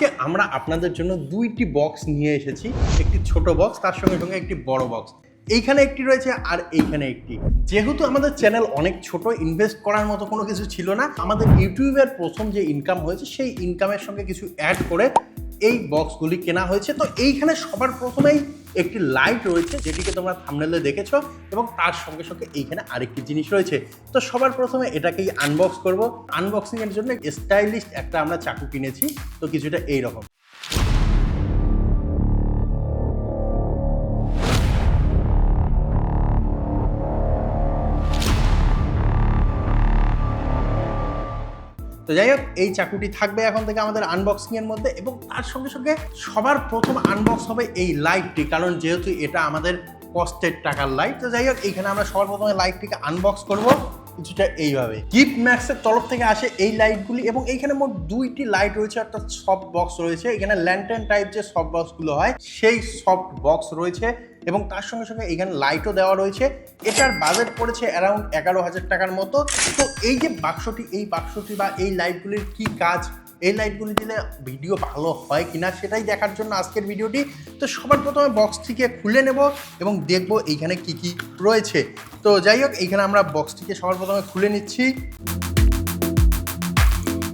আজকে আমরা আপনাদের জন্য দুইটি বক্স নিয়ে এসেছি। একটি ছোট বক্স তার সঙ্গে সঙ্গে একটি বড় বক্স এইখানে একটি রয়েছে আর এইখানে একটি। যেহেতু আমাদের চ্যানেল অনেক ছোট ইনভেস্ট করার মতো কোনো কিছু ছিল না, আমাদের ইউটিউবের প্রথম যে ইনকাম হয়েছে, সেই ইনকামের সঙ্গে কিছু অ্যাড করে এই বক্সগুলি কেনা হয়েছে। তো এইখানে সবার প্রথমেই একটি লাইট রয়েছে যেটিকে তোমরা থামনেলে দেখেছ এবং তার সঙ্গে সঙ্গে এইখানে আরেকটি জিনিস রয়েছে। তো সবার প্রথমে এটাকেই আনবক্স করব। আনবক্সিংয়ের জন্য স্টাইলিশ একটা আমরা চাকু কিনেছি। তো কিছুটা এই তো যাই হোক, এই চাকুটি থাকবে এখন থেকে আমাদের আনবক্সিং এর মধ্যে এবং তার সঙ্গে সঙ্গে সবার প্রথম আনবক্স হবে এই লাইটটি কারণ যেহেতু এটা আমাদের কষ্টের টাকার লাইট তো যাই হোক, এইখানে আমরা সবার প্রথমে লাইটটিকে আনবক্স করব। কিছুটা এইভাবে। গিফট ম্যাক্সের তরফ থেকে আসে এই লাইটগুলি এবং এইখানে মোট দুইটি লাইট রয়েছে একটা সফট বক্স রয়েছে। এখানে ল্যান্টেন টাইপ যে সফট বক্সগুলো হয়, সেই সফট বক্স রয়েছে। এবং তার সঙ্গে সঙ্গে এখানে লাইটও দেওয়া রয়েছে। এটার বাজেট পড়েছে অ্যারাউন্ড এগারো হাজার টাকার মতো। তো এই যে বাক্সটি, এই বাক্সটি বা এই লাইটগুলির কি কাজ? এই লাইটগুলি দিলে ভিডিও ভালো হয় কিনা সেটাই দেখার জন্য আজকের ভিডিওটি। তো সবার প্রথমে বক্স থেকে খুলে নেব এবং দেখব এইখানে কি কি রয়েছে। তো যাই হোক এইখানে আমরা বক্সটিকে সবার প্রথমে খুলে নিচ্ছি।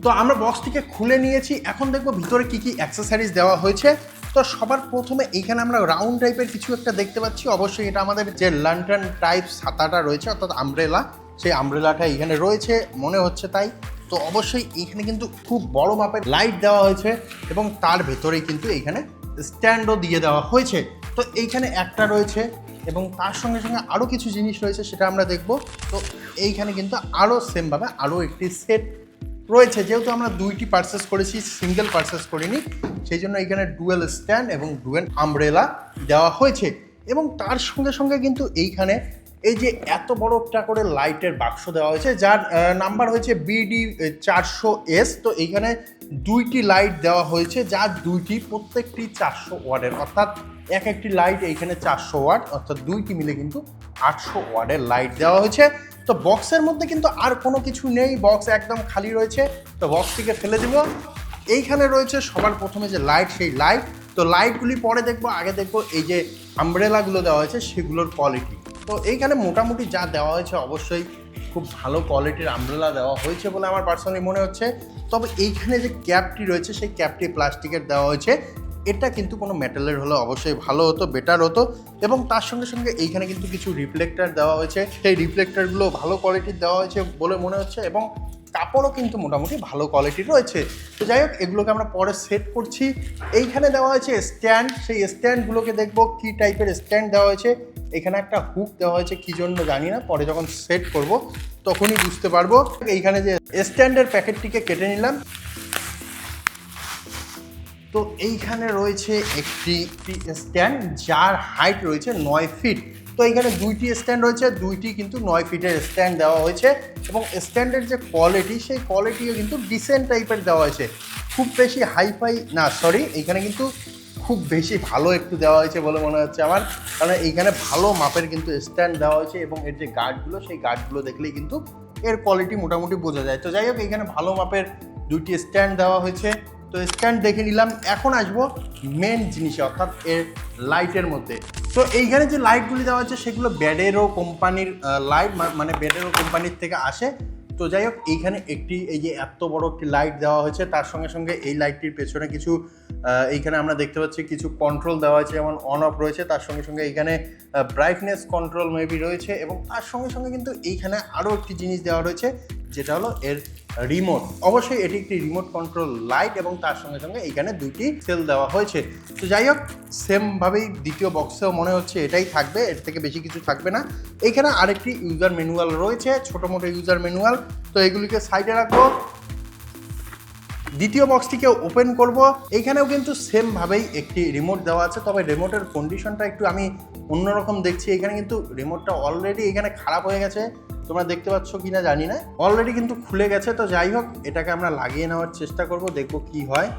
তো আমরা বক্সটিকে খুলে নিয়েছি। এখন দেখব ভিতরে কি কি অ্যাক্সেসারিজ দেওয়া হয়েছে। তো সবার প্রথমে এইখানে আমরা রাউন্ড টাইপের কিছু একটা দেখতে পাচ্ছি। অবশ্যই এটা আমাদের যে লন্ডন টাইপ ছাতাটা রয়েছে, অর্থাৎ আমব্রেলা সেই আমব্রেলাটা এখানে রয়েছে, মনে হচ্ছে তাই। তো অবশ্যই এখানে কিন্তু খুব বড় মাপের লাইট দেওয়া হয়েছে এবং তার ভেতরেই কিন্তু এইখানে স্ট্যান্ডও দিয়ে দেওয়া হয়েছে। তো এইখানে একটা রয়েছে এবং তার সঙ্গে সঙ্গে আরও কিছু জিনিস রয়েছে, সেটা আমরা দেখব। তো এইখানে কিন্তু আরও সেমভাবে আরও একটি সেট রয়েছে, যেহেতু আমরা দুইটি পার্সেস করেছি সিঙ্গেল পার্সেস করিনি, সেই জন্য এখানে ডুয়েল স্ট্যান্ড এবং ডুয়েল আমব্রেলা দেওয়া হয়েছে। এবং তার সঙ্গে সঙ্গে কিন্তু এইখানে এই যে এত বড় একটা করে লাইটের বাক্স দেওয়া হয়েছে, যার নাম্বার হয়েছে বিডি চারশো এস তো এইখানে দুইটি লাইট দেওয়া হয়েছে, যার দুইটি প্রত্যেকটি চারশো ওয়ার্ডের অর্থাৎ এক একটি লাইট এইখানে চারশো ওয়াট, অর্থাৎ দুইটি মিলে কিন্তু আটশো ওয়ার্ডের লাইট দেওয়া হয়েছে। তো বক্সের মধ্যে কিন্তু আর কোনো কিছু নেই বক্স একদম খালি রয়েছে। তো বক্সটিকে ফেলে দিব। এইখানে রয়েছে সবার প্রথমে যে লাইট সেই লাইট তো লাইটগুলি পরে দেখব, আগে দেখব এই যে আমব্রেলাগুলো দেওয়া হয়েছে, সেগুলোর কোয়ালিটি তো এইখানে মোটামুটি যা দেওয়া হয়েছে অবশ্যই খুব ভালো কোয়ালিটির আমব্রেলা দেওয়া হয়েছে বলে আমার পার্সোনালি মনে হচ্ছে। তবে এইখানে যে ক্যাপটি রয়েছে, সেই ক্যাপটি প্লাস্টিকের দেওয়া হয়েছে। এটা কিন্তু কোনো মেটালের হলে অবশ্যই ভালো হতো বেটার হতো এবং তার সঙ্গে সঙ্গে এইখানে কিন্তু কিছু রিফ্লেক্টার দেওয়া হয়েছে। সেই রিফ্লেক্টারগুলো ভালো কোয়ালিটির দেওয়া হয়েছে বলে মনে হচ্ছে এবং কাপড়ও কিন্তু মোটামুটি ভালো কোয়ালিটির রয়েছে। তো যাই হোক, এগুলোকে আমরা পরে সেট করছি। এইখানে দেওয়া হয়েছে স্ট্যান্ড সেই স্ট্যান্ডগুলোকে দেখব কী টাইপের স্ট্যান্ড দেওয়া হয়েছে। এখানে একটা হুক দেওয়া হয়েছে, কী জন্য জানি না, পরে যখন সেট করব তখনই বুঝতে পারব। এইখানে যে স্ট্যান্ডের প্যাকেটটিকে কেটে নিলাম। তো এইখানে রয়েছে একটি স্ট্যান্ড যার হাইট রয়েছে নয় ফিট। তো এইখানে দুইটি স্ট্যান্ড রয়েছে, দুইটি কিন্তু নয় ফিটের স্ট্যান্ড দেওয়া হয়েছে এবং স্ট্যান্ডের যে কোয়ালিটি সেই কোয়ালিটিও কিন্তু ডিসেন্ট টাইপের দেওয়া হয়েছে। খুব বেশি হাইফাই না সরি এইখানে কিন্তু খুব বেশি ভালো একটু দেওয়া হয়েছে বলে মনে হচ্ছে আমার। কারণ এইখানে ভালো মাপের কিন্তু স্ট্যান্ড দেওয়া হয়েছে এবং এর যে গার্ডগুলো সেই গার্ডগুলো দেখলেই কিন্তু এর কোয়ালিটি মোটামুটি বোঝা যায়। তো যাই হোক এখানে ভালো মাপের দুইটি স্ট্যান্ড দেওয়া হয়েছে। তো স্ট্যান্ড দেখে নিলাম, এখন আসব মেন জিনিসে, অর্থাৎ এর লাইটের মধ্যে। তো এইখানে যে লাইটগুলি দেওয়া হচ্ছে সেগুলো ব্যাডেরো কোম্পানির লাইট মানে ব্যাডেরো কোম্পানির থেকে আসে। তো যাই হোক, এইখানে একটি, এই যে এত বড় একটি লাইট দেওয়া হয়েছে, তার সঙ্গে সঙ্গে এই লাইটটির পেছনে কিছু এইখানে আমরা দেখতে পাচ্ছি কিছু কন্ট্রোল দেওয়া হয়েছে যেমন অন অফ রয়েছে, তার সঙ্গে সঙ্গে এইখানে ব্রাইটনেস কন্ট্রোল মেবি রয়েছে, এবং তার সঙ্গে সঙ্গে কিন্তু এইখানে আরও একটি জিনিস দেওয়া রয়েছে, যেটা হলো এর রিমোট অবশ্যই এটি একটি রিমোট কন্ট্রোল লাইট এবং তার সঙ্গে সঙ্গে এখানে দুইটি সেল দেওয়া হয়েছে। তো যাই হোক সেমভাবেই দ্বিতীয় বক্সেও মনে হচ্ছে এটাই থাকবে, এর থেকে বেশি কিছু থাকবে না। এখানে আরেকটি ইউজার ম্যানুয়াল রয়েছে, ছোটো মোটো ইউজার ম্যানুয়াল তো এগুলিকে সাইডে রাখব। দ্বিতীয় বক্সটিকে ওপেন করব। এইখানেও কিন্তু সেমভাবেই একটি রিমোট দেওয়া আছে, তবে রিমোটের কন্ডিশনটা একটু আমি অন্যরকম দেখছি। এখানে কিন্তু রিমোটটা অলরেডি এখানে খারাপ হয়ে গেছে। তোমরা দেখতে পাচ্ছ কি না জানি না। অলরেডি কিন্তু খুলে গেছে, তো যাই হোক, এটাকে আমরা লাগিয়ে নেওয়ার চেষ্টা করব, দেখব কি হয়।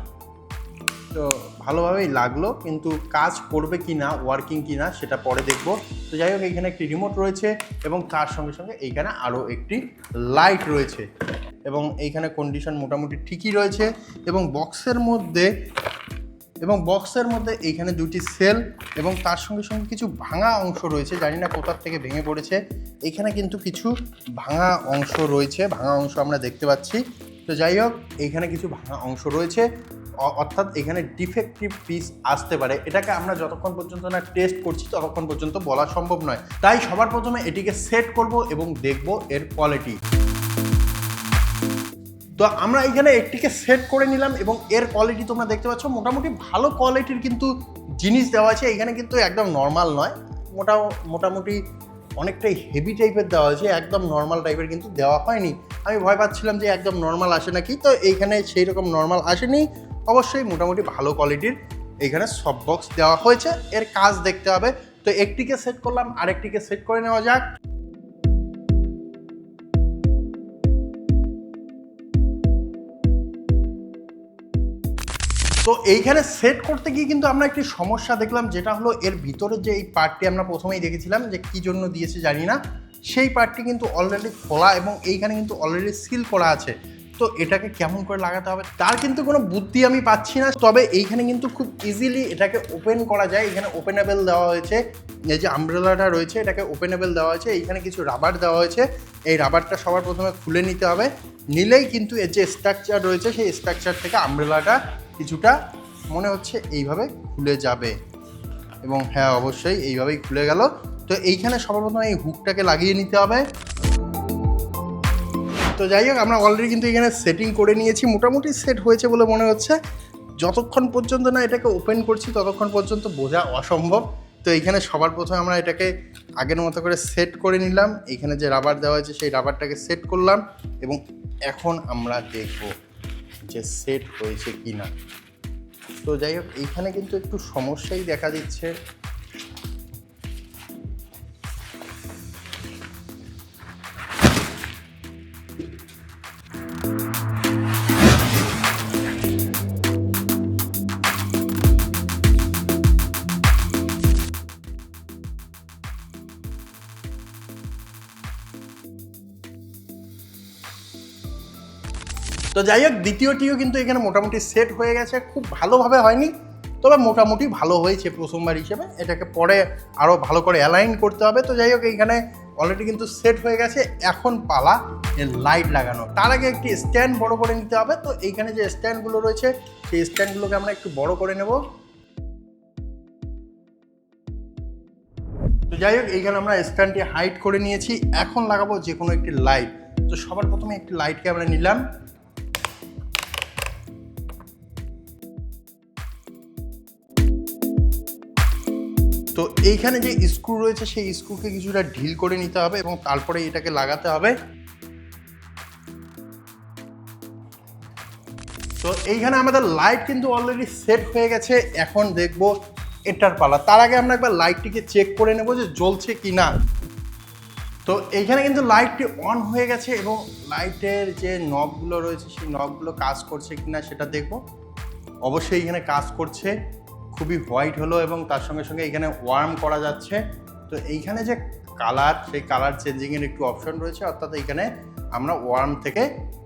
তো ভালোভাবেই লাগল, কিন্তু কাজ করবে কি না ওয়ার্কিং কি না সেটা পরে দেখব। তো যাই হোক, এখানে একটি রিমোট রয়েছে, এবং তার সঙ্গে সঙ্গে এইখানে আরও একটি লাইট রয়েছে। এবং এইখানে কন্ডিশন মোটামুটি ঠিকই রয়েছে, এবং বক্সের মধ্যে, এবং বক্সের মধ্যে এইখানে দুটি সেল এবং তার সঙ্গে সঙ্গে কিছু ভাঙা অংশ রয়েছে, জানি না কোথার থেকে ভেঙে পড়েছে। এখানে কিন্তু কিছু ভাঙা অংশ রয়েছে, ভাঙা অংশ আমরা দেখতে পাচ্ছি। তো যাই হোক এইখানে কিছু ভাঙা অংশ রয়েছে। অর্থাৎ এখানে ডিফেক্টিভ পিস আসতে পারে। এটাকে আমরা যতক্ষণ পর্যন্ত না টেস্ট করছি, ততক্ষণ পর্যন্ত বলা সম্ভব নয়। তাই সবার প্রথমে এটিকে সেট করব এবং দেখব এর কোয়ালিটি তো আমরা এখানে একটিকে সেট করে নিলাম এবং এর কোয়ালিটি তোমরা দেখতে পাচ্ছ। মোটামুটি ভালো কোয়ালিটির কিন্তু জিনিস দেওয়া আছে। এখানে কিন্তু একদম নর্মাল নয়। মোটা মোটামুটি অনেকটাই হেভি টাইপের দেওয়া হয়েছে, একদম নর্মাল টাইপের কিন্তু দেওয়া হয়নি। আমি ভয় পাচ্ছিলাম যে একদম নর্মাল আসে নাকি, তো এইখানে সেই রকম নর্মাল আসেনি। অবশ্যই মোটামুটি ভালো কোয়ালিটির এইখানে সব বক্স দেওয়া হয়েছে। এর কাজ দেখতে হবে। তো একটিকে সেট করলাম, আরেকটিকে সেট করে নেওয়া যাক। তো এইখানে সেট করতে গিয়ে কিন্তু আমরা একটি সমস্যা দেখলাম, যেটা হলো এর ভিতরে যে এই পার্টটি আমরা প্রথমেই দেখেছিলাম, যে কি জন্য দিয়েছে জানি না। সেই পার্টটি কিন্তু অলরেডি খোলা এবং এইখানে কিন্তু অলরেডি সিল করা আছে। তো এটাকে কেমন করে লাগাতে হবে, তার কিন্তু কোনো বুদ্ধি আমি পাচ্ছি না। তবে এইখানে কিন্তু খুব ইজিলি এটাকে ওপেন করা যায়। এখানে ওপেনেবেল দেওয়া হয়েছে। এই যে আমব্রেলাটা রয়েছে, এটাকে ওপেনেবেল দেওয়া হয়েছে। এইখানে কিছু রাবার দেওয়া হয়েছে। এই রাবারটা সবার প্রথমে খুলে নিতে হবে। নিলেই কিন্তু এর যে স্ট্রাকচার রয়েছে, সেই স্ট্রাকচার থেকে আমব্রেলাটা কিছুটা মনে হচ্ছে এইভাবে খুলে যাবে। এবং হ্যাঁ অবশ্যই এইভাবেই খুলে গেল। তো এইখানে সর্বপ্রথম এই হুকটাকে লাগিয়ে নিতে হবে। তো যাই হোক, আমরা অলরেডি কিন্তু এখানে সেটিং করে নিয়েছি। মোটামুটি সেট হয়েছে বলে মনে হচ্ছে। যতক্ষণ পর্যন্ত না এটাকে ওপেন করছি, ততক্ষণ পর্যন্ত বোঝা অসম্ভব। তো এইখানে সবার প্রথমে আমরা এটাকে আগের মতো করে সেট করে নিলাম। এইখানে যে রাবার দেওয়া হয়েছে, সেই রাবারটাকে সেট করলাম। এবং এখন আমরা দেখব যে সেট হয়েছে কি না তো যাই হোক এইখানে কিন্তু একটু সমস্যাই দেখা দিচ্ছে। তো যাই হোক দ্বিতীয়টিও কিন্তু এখানে মোটামুটি সেট হয়ে গেছে, খুব ভালোভাবে হয়নি, তবে মোটামুটি ভালো হয়েছে প্রথমবার হিসেবে, এটাকে পরে আরও ভালো করে অ্যালাইন করতে হবে, তো যাই হোক, এইখানে অলরেডি কিন্তু সেট হয়ে গেছে, এখন পালা এর লাইট লাগানো, তার আগে একটি স্ট্যান্ড বড় করে নিতে হবে, তো এইখানে যে স্ট্যান্ডগুলো রয়েছে, সেই স্ট্যান্ডগুলোকে আমরা একটু বড় করে নেব। তো যাই হোক, এইখানে আমরা স্ট্যান্ডটি হাইট করে নিয়েছি, এখন লাগাবো যে কোনো একটি লাইট তো সবার প্রথমে একটি লাইটকে আমরা নিলাম। এইখানে যে স্ক্রু রয়েছে, সেই স্ক্রুকে কিছুটা ঢিল করে নিতে হবে এবং তারপরে এটাকে লাগাতে হবে। তো এইখানে আমাদের লাইট কিন্তু অলরেডি সেট হয়ে গেছে। এখন দেখব এটার পালা। তার আগে আমরা একবার লাইটটিকে চেক করে নেব যে জ্বলছে কি না তো এইখানে কিন্তু লাইটটি অন হয়ে গেছে এবং লাইটের যে নবগুলো রয়েছে, সেই নবগুলো কাজ করছে কিনা সেটা দেখব। অবশ্যই এখানে কাজ করছে। খুবই হোয়াইট হলো এবং তার সঙ্গে সঙ্গে এখানে ওয়ার্ম করা যাচ্ছে। তো এইখানে যে কালার সেই কালার চেঞ্জিংয়ের একটু অপশন রয়েছে, অর্থাৎ এইখানে আমরা ওয়ার্ম থেকে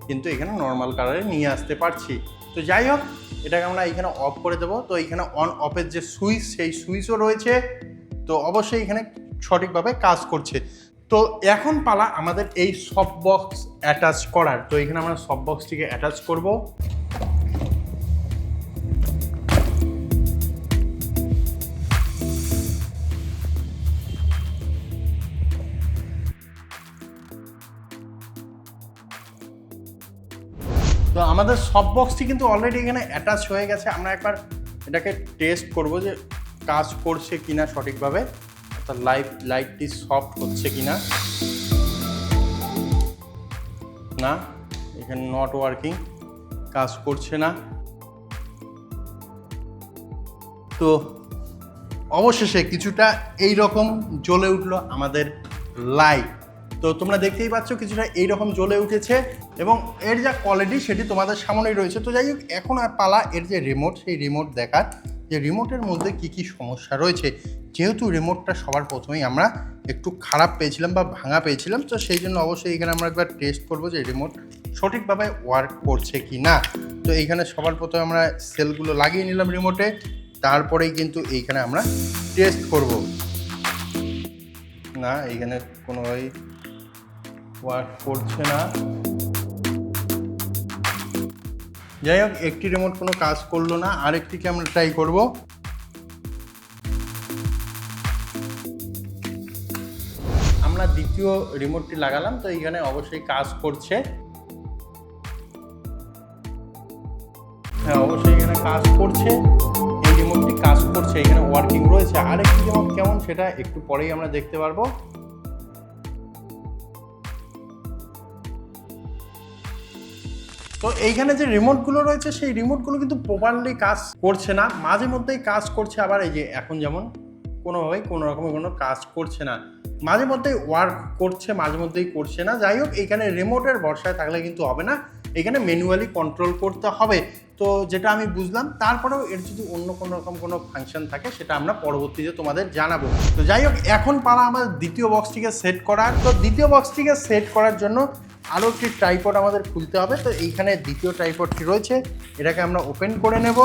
কিন্তু এখানে নর্মাল কালারে নিয়ে আসতে পারছি। তো যাই হোক, এটাকে আমরা এখানে অফ করে দেবো। তো এইখানে অন অফের যে সুইচ, সেই সুইচও রয়েছে। তো অবশ্যই এখানে সঠিকভাবে কাজ করছে। তো এখন পালা আমাদের এই সব বক্স অ্যাটাচ করার। তো এখানে আমরা সব বক্সটিকে অ্যাটাচ করব। তো আমাদের সব বক্সটি কিন্তু অলরেডি এখানে অ্যাটাচ হয়ে গেছে। আমরা একবার এটাকে টেস্ট করব যে কাজ করছে কিনা সঠিকভাবে। অর্থাৎ লাইট লাইটটি সফট হচ্ছে কিনা। না, এখানে নট ওয়ার্কিং কাজ করছে না। তো অবশেষে কিছুটা এই রকম জ্বলে উঠল আমাদের লাইট তো তোমরা দেখতেই পাচ্ছ কিছুটা এই রকম জ্বলে উঠেছে। এবং এর যা কোয়ালিটি সেটি তোমাদের সামনেই রয়েছে। তো যাই হোক, এখন আর পালা, এর যে রিমোট সেই রিমোট দেখার যে রিমোটের মধ্যে কি কি সমস্যা রয়েছে, যেহেতু রিমোটটা সবার প্রথমেই আমরা একটু খারাপ পেয়েছিলাম বা ভাঙা পেয়েছিলাম, তো সেই জন্য অবশ্যই এখানে আমরা একবার টেস্ট করব যে রিমোট সঠিকভাবে ওয়ার্ক করছে কি না। তো এইখানে সবার প্রথমে আমরা সেলগুলো লাগিয়ে নিলাম রিমোটে তারপরেই কিন্তু এইখানে আমরা টেস্ট করব। না, এইখানে কোনোভাবেই ওয়ার্ক করছে না। যাই হোক, একটি রিমোট কোনো কাজ করল না, আরেকটিকে আমরা ট্রাই করব। আমরা দ্বিতীয় রিমোটটি লাগালাম, তো এইখানে অবশ্যই কাজ করছে। হ্যাঁ অবশ্যই এখানে কাজ করছে। এই রিমোটটি কাজ করছে, এখানে ওয়ার্কিং রয়েছে। আরেকটি রিমোট কেমন সেটা একটু পরেই আমরা দেখতে পারব। তো এইখানে যে রিমোটগুলো রয়েছে, সেই রিমোটগুলো কিন্তু প্রপারলি কাজ করছে না। মাঝে মধ্যেই কাজ করছে, আবার এই যে এখন যেমন কোনোভাবেই কোনো রকমের কোনো কাজ করছে না। মাঝে মধ্যেই ওয়ার্ক করছে, মাঝে মধ্যেই করছে না। যাই হোক এখানে রিমোটের ভরসায় থাকলে কিন্তু হবে না। এখানে ম্যানুয়ালি কন্ট্রোল করতে হবে। তো যেটা আমি বুঝলাম, তারপরেও এর যদি অন্য কোনো রকম কোনো ফাংশন থাকে, সেটা আমরা পরবর্তীতে তোমাদের জানাব। তো যাই হোক, এখন পালা আমাদের দ্বিতীয় বক্সটিকে সেট করার তো দ্বিতীয় বক্সটিকে সেট করার জন্য আরও একটি ট্রাইপড আমাদের খুলতে হবে। তো এইখানে দ্বিতীয় ট্রাইপডটি রয়েছে। এটাকে আমরা ওপেন করে নেব।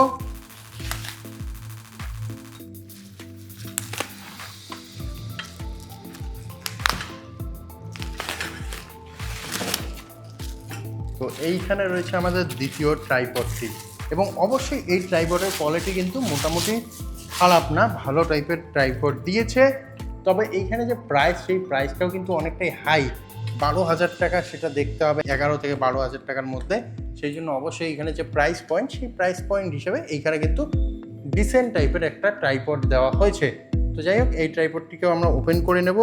তো এইখানে রয়েছে আমাদের দ্বিতীয় ট্রাইপডটি এবং অবশ্যই এই ট্রাইপডের কোয়ালিটি কিন্তু মোটামুটি খারাপ না, ভালো টাইপের ট্রাইপড দিয়েছে। তবে এইখানে যে প্রাইস সেই প্রাইসটাও কিন্তু অনেকটাই হাই বারো হাজার টাকা সেটা দেখতে হবে এগারো থেকে বারো হাজার টাকার মধ্যে। সেই জন্য অবশ্যই এখানে যে প্রাইস পয়েন্ট সেই প্রাইস পয়েন্ট হিসেবে এইখানে কিন্তু ডিসেন্ট টাইপের একটা ট্রাইপড দেওয়া হয়েছে। তো যাই হোক, এই ট্রাইপডটিকেও আমরা ওপেন করে নেব।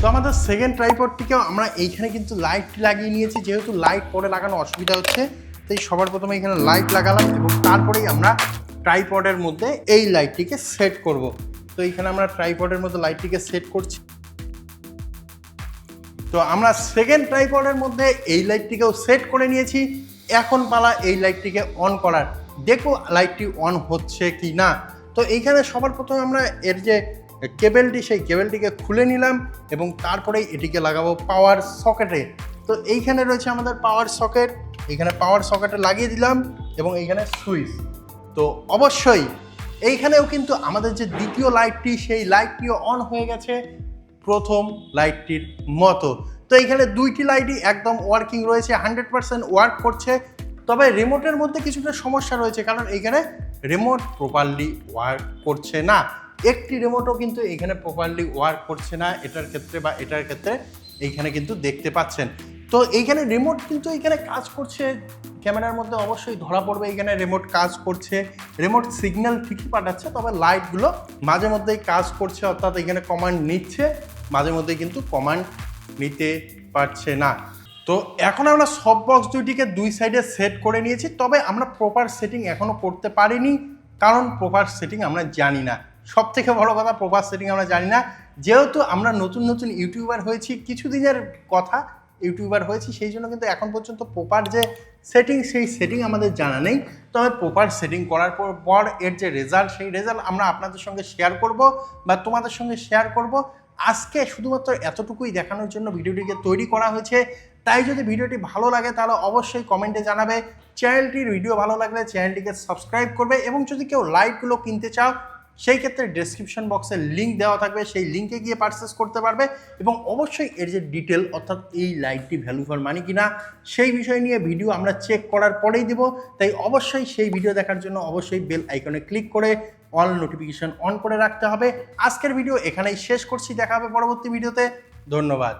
তো আমাদের সেকেন্ড ট্রাইপডটিকেও আমরা এইখানে কিন্তু লাইট লাগিয়ে নিয়েছি। যেহেতু লাইট পরে লাগানো অসুবিধা হচ্ছে, তাই সবার প্রথমে এখানে লাইট লাগালাম এবং তারপরেই আমরা ট্রাইপডের মধ্যে এই লাইটটিকে সেট করব। তো এইখানে আমরা ট্রাইপডের মধ্যে লাইটটিকে সেট করছি। তো আমরা সেকেন্ড ট্রাইপডের মধ্যে এই লাইটটিকেও সেট করে নিয়েছি। এখন পালা এই লাইটটিকে অন করার। দেখো লাইটটি অন হচ্ছে কি না। তো এইখানে সবার প্রথমে আমরা এর যে কেবেলটি, সেই কেবেলটিকে খুলে নিলাম এবং তারপরেই এটিকে লাগাবো পাওয়ার সকেটে তো এইখানে রয়েছে আমাদের পাওয়ার সকেট এইখানে পাওয়ার সকেটে লাগিয়ে দিলাম এবং এইখানে সুইচ তো অবশ্যই এইখানেও কিন্তু আমাদের যে দ্বিতীয় লাইটটি, সেই লাইটটিও অন হয়ে গেছে প্রথম লাইটটির মতো। তো এইখানে দুইটি লাইটই একদম ওয়ার্কিং রয়েছে হান্ড্রেড পার্সেন্ট ওয়ার্ক করছে। তবে রিমোটের মধ্যে কিছুটা সমস্যা রয়েছে, কারণ এইখানে রিমোট প্রপারলি ওয়ার্ক করছে না। একটি রিমোটও কিন্তু এখানে প্রপারলি ওয়ার্ক করছে না, এটার ক্ষেত্রে বা এটার ক্ষেত্রে এইখানে কিন্তু দেখতে পাচ্ছেন। তো এইখানে রিমোট কিন্তু এখানে কাজ করছে ক্যামেরার মধ্যে অবশ্যই ধরা পড়বে, এখানে রিমোট কাজ করছে। রিমোট সিগন্যাল ঠিকই পাঠাচ্ছে, তবে লাইটগুলো মাঝে মধ্যেই কাজ করছে, অর্থাৎ এখানে কমান্ড নিচ্ছে, মাঝে মধ্যে কিন্তু কমান্ড নিতে পারছে না। তো এখন আমরা সব বক্স দুইটিকে দুই সাইডে সেট করে নিয়েছি, তবে আমরা প্রপার সেটিং এখনও করতে পারিনি, কারণ প্রপার সেটিং আমরা জানি না। সব থেকে বড় কথা প্রপার সেটিং আমরা জানি না। যেহেতু আমরা নতুন নতুন ইউটিউবার হয়েছি, কিছুদিনের কথা ইউটিউবার হয়েছি, সেই জন্য কিন্তু এখন পর্যন্ত প্রপার যে সেটিং সেই সেটিং আমাদের জানা নেই। তবে প্রপার সেটিং করার পর পর এর যে রেজাল্ট সেই রেজাল্ট আমরা আপনাদের সঙ্গে শেয়ার করব বা তোমাদের সঙ্গে শেয়ার করব। আজকে শুধুমাত্র এতটুকুই দেখানোর জন্য ভিডিওটিকে তৈরি করা হয়েছে। তাই যদি ভিডিওটি ভালো লাগে, তাহলে অবশ্যই কমেন্টে জানাবে। চ্যানেলটির ভিডিও ভালো লাগলে চ্যানেলটিকে সাবস্ক্রাইব করবে এবং যদি কেউ লাইটগুলো কিনতে চাও সেই ক্ষেত্রে ডেসক্রিপশন বক্সে লিঙ্ক দেওয়া থাকবে, সেই লিঙ্কে গিয়ে পারচেস করতে পারবে এবং অবশ্যই এর যে ডিটেল অর্থাৎ এই লাইটটি ভ্যালু ফর মানি কিনা, সেই বিষয় নিয়ে ভিডিও আমরা চেক করার পরেই দেব। তাই অবশ্যই সেই ভিডিও দেখার জন্য অবশ্যই বেল আইকনে ক্লিক করে অল নোটিফিকেশন অন করে রাখতে হবে। আজকের ভিডিও এখানেই শেষ করছি। দেখা হবে পরবর্তী ভিডিওতে ধন্যবাদ।